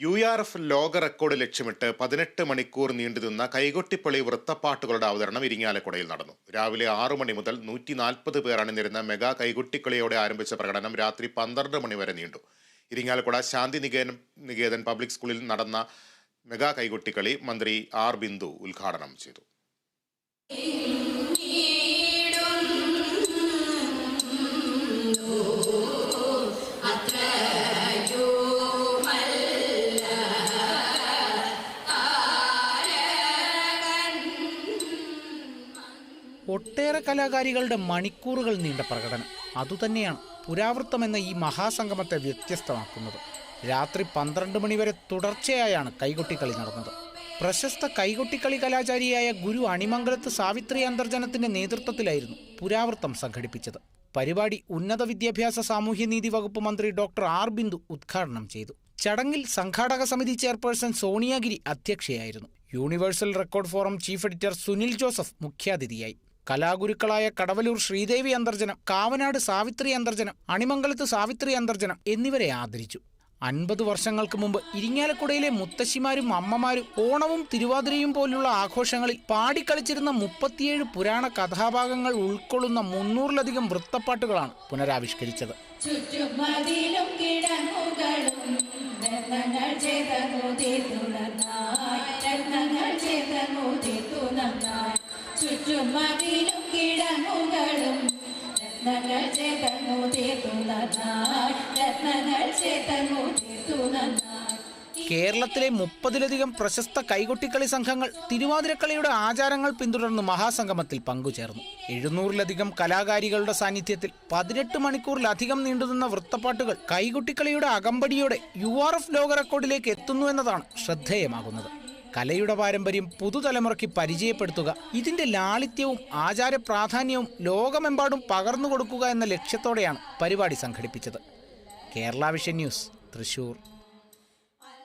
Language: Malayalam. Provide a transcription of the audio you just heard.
യു ആർ എഫ് ലോക റെക്കോർഡ് ലക്ഷ്യമിട്ട് പതിനെട്ട് മണിക്കൂർ നീണ്ടുനിന്ന കൈകൊട്ടിപ്പൊളി വൃത്തപ്പാട്ടുകളുടെ അവതരണം ഇരിങ്ങാലക്കുടയിൽ നടന്നു. രാവിലെ ആറു മണി മുതൽ നൂറ്റി നാൽപ്പത് പേർ അണിനിരുന്ന മെഗാ കൈകൊട്ടിക്കളിയോടെ ആരംഭിച്ച പ്രകടനം രാത്രി പന്ത്രണ്ട് മണി വരെ നീണ്ടു. ഇരിങ്ങാലക്കുട ശാന്തി നികേതൻ നികേതൻ പബ്ലിക് സ്കൂളിൽ നടന്ന മെഗാ കൈകൊട്ടിക്കളി മന്ത്രി ആർ ബിന്ദു ഉദ്ഘാടനം ചെയ്തു. ഒട്ടേറെ കലാകാരികളുടെ മണിക്കൂറുകൾ നീണ്ട പ്രകടനം. അതുതന്നെയാണ് പുരാവൃത്തം എന്ന ഈ മഹാസംഗമത്തെ വ്യത്യസ്തമാക്കുന്നത്. രാത്രി പന്ത്രണ്ട് മണിവരെ തുടർച്ചയായാണ് കൈകൊട്ടിക്കളി നടന്നത്. പ്രശസ്ത കൈകൊട്ടിക്കളി കലാചാരിയായ ഗുരു അണിമംഗലത്ത് സാവിത്രി അന്തർജനത്തിന്റെ നേതൃത്വത്തിലായിരുന്നു പുരാവൃത്തം സംഘടിപ്പിച്ചത്. പരിപാടി ഉന്നത വിദ്യാഭ്യാസ സാമൂഹ്യനീതി വകുപ്പ് മന്ത്രി ഡോക്ടർ ആർ. ബിന്ദു ഉദ്ഘാടനം ചെയ്തു. ചടങ്ങിൽ സംഘാടക സമിതി chairperson Soniyagiri അധ്യക്ഷയായിരുന്നു. Universal record forum chief editor Sunil Joseph മുഖ്യാതിഥിയായി. കലാഗുരുക്കളായ കടവലൂർ ശ്രീദേവി അന്തർജനം കാവനാട് സാവിത്രി അന്തർജനം അണിമംഗലത്ത് സാവിത്രി അന്തർജനം എന്നിവരെ ആദരിച്ചു. അൻപത് വർഷങ്ങൾക്ക് മുമ്പ് ഇരിങ്ങാലക്കുടയിലെ മുത്തശ്ശിമാരും അമ്മമാരും ഓണവും തിരുവാതിരയും പോലുള്ള ആഘോഷങ്ങളിൽ പാടിക്കളിച്ചിരുന്ന മുപ്പത്തിയേഴ് പുരാണ കഥാഭാഗങ്ങൾ ഉൾക്കൊള്ളുന്ന മുന്നൂറിലധികം വൃത്തപ്പാട്ടുകളാണ് പുനരാവിഷ്കരിച്ചത്. നന്നായി ചുറ്റുമതിലും കിടങ്ങുകളും രത്നങ്ങൾ ചെയ്തങ്ങുതീർത്തു നന്നായി. രത്നങ്ങൾ ചെയ്തങ്ങുതീർത്തു നന്നായി. കേരളത്തിലെ മുപ്പതിലധികം പ്രശസ്ത കൈകൊട്ടിക്കളി സംഘങ്ങൾ തിരുവാതിരക്കളിയുടെ ആചാരങ്ങൾ പിന്തുടർന്ന് മഹാസംഗമത്തിൽ പങ്കുചേർന്നു. എഴുന്നൂറിലധികം കലാകാരികളുടെ സാന്നിധ്യത്തിൽ പതിനെട്ട് മണിക്കൂറിലധികം നീണ്ടുനിന്ന വൃത്തപ്പാട്ടുകൾ കൈകൊട്ടിക്കളിയുടെ അകമ്പടിയോടെ യു ആർ എഫ് ലോക റെക്കോർഡിലേക്ക് എത്തുന്നു എന്നതാണ് ശ്രദ്ധേയമാകുന്നത്. കലയുടെ പാരമ്പര്യം പുതുതലമുറയ്ക്ക് പരിചയപ്പെടുത്തുക. ഇതിന്റെ ലാളിത്യവും ആചാര പ്രാധാന്യവും ലോകമെമ്പാടും പകർന്നു കൊടുക്കുക എന്ന ലക്ഷ്യത്തോടെയാണ് പരിപാടി സംഘടിപ്പിച്ചത്. Kerala vision news Thrissur.